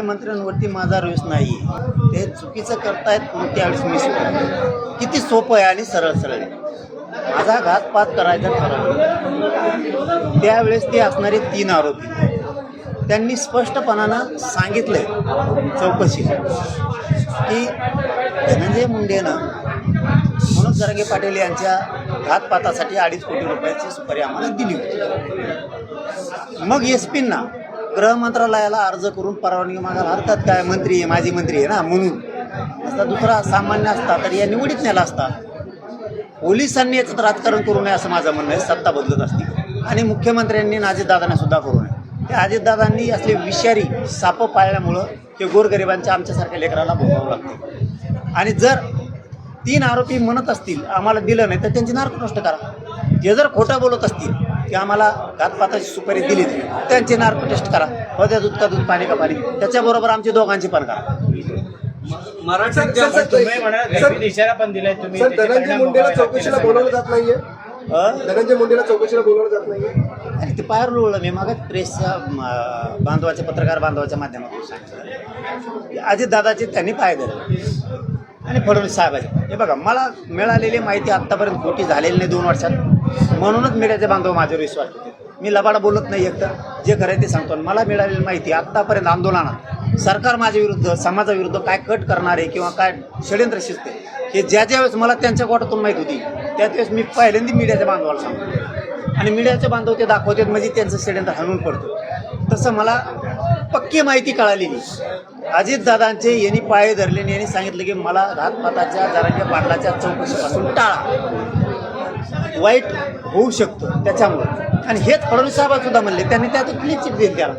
मुख्यमंत्र्यांवरती माझा रोष नाही. ते चुकीचं करतायत मग त्यावेळेस मी किती सोपं आहे आणि सरळ सरळ आहे. माझा घातपात करायचा ठरवलं त्यावेळेस ते असणारे तीन आरोपी. त्यांनी स्पष्टपणानं सांगितलंय चौकशी. की धनंजय मुंडेनं मनोज जरांगे पाटील यांच्या घातपातासाठी अडीच कोटी रुपयाची सुपारी आम्हाला दिली होती. मग एस पींना गृह मंत्रालयाला अर्ज करून परवानगी मागायला हरकत काय? मंत्री आहे माजी मंत्री आहे ना म्हणून. असा दुसरा सामान्य असता तर या निवडीत नेला असता. पोलिसांनी याचं राजकारण करू नये असं माझं म्हणणं आहे. सत्ता बदलत असते. आणि मुख्यमंत्र्यांनी अजितदादांना सुद्धा करू नये. त्या अजितदादांनी असले विषारी सापं पाळल्यामुळं ते गोरगरिबांच्या आमच्यासारख्या लेकराला भोगावं लागतं. आणि जर तीन आरोपी म्हणत असतील आम्हाला दिलं नाही तर त्यांची नार्कोटेस्ट करा. ते जर खोटं बोलत असतील की आम्हाला घातपाताची सुपारी दिली त्यांची नार्कोटेस्ट करा. हो त्या दूध का दूध पाणी का पाणी. त्याच्याबरोबर आमची दोघांची पण करा. इशारा पण दिलाय तुम्ही सर त्याचे धनंजय परिणाम मुंडेला चौकशीला बोलावलं जात नाहीये? धनंजय मुंडेला चौकशीला बोलावलं जात नाहीये? आणि ते पायर लोळलं. मी मागच प्रेसच्या बांधवाच्या पत्रकार बांधवाच्या माध्यमातून सांगितलं. अजितदादाचे त्यांनी पाय धरले. आणि फडणवीस साहेबाचे. हे बघा मला मिळालेली माहिती आत्तापर्यंत खोटी झालेली नाही दोन वर्षात. म्हणूनच मीडियाचे बांधव माझ्यावर विश्वास ठेवते. मी लबाडा बोलत नाही एकतर. जे खरं आहे ते सांगतो. आणि मला मिळालेली माहिती आत्तापर्यंत आंदोलनात सरकार माझ्या विरुद्ध समाजाविरुद्ध काय कट करणारे किंवा काय षडयंत्र शिजते हे ज्या ज्या वेळेस मला त्यांच्या गोटातून माहीत होती त्या वेळेस मी पहिल्यांदा मीडियाच्या बांधवाला सांगतो. आणि मीडियाचे बांधव ते दाखवतात म्हणजे त्यांचं षडयंत्र हाणून पडतो. तसं मला पक्की माहिती कळालेली. अजितदादांचे यांनी पाय धरले आणि यांनी सांगितलं की मला घातपाताच्या जरांच्या पाटलाच्या चौकशीपासून टाळा. वाईट होऊ शकतो त्याच्यामुळं. आणि हेच फडणवीस साहेब सुद्धा म्हणले त्यांनी त्यात क्लीन चिट देईल त्याला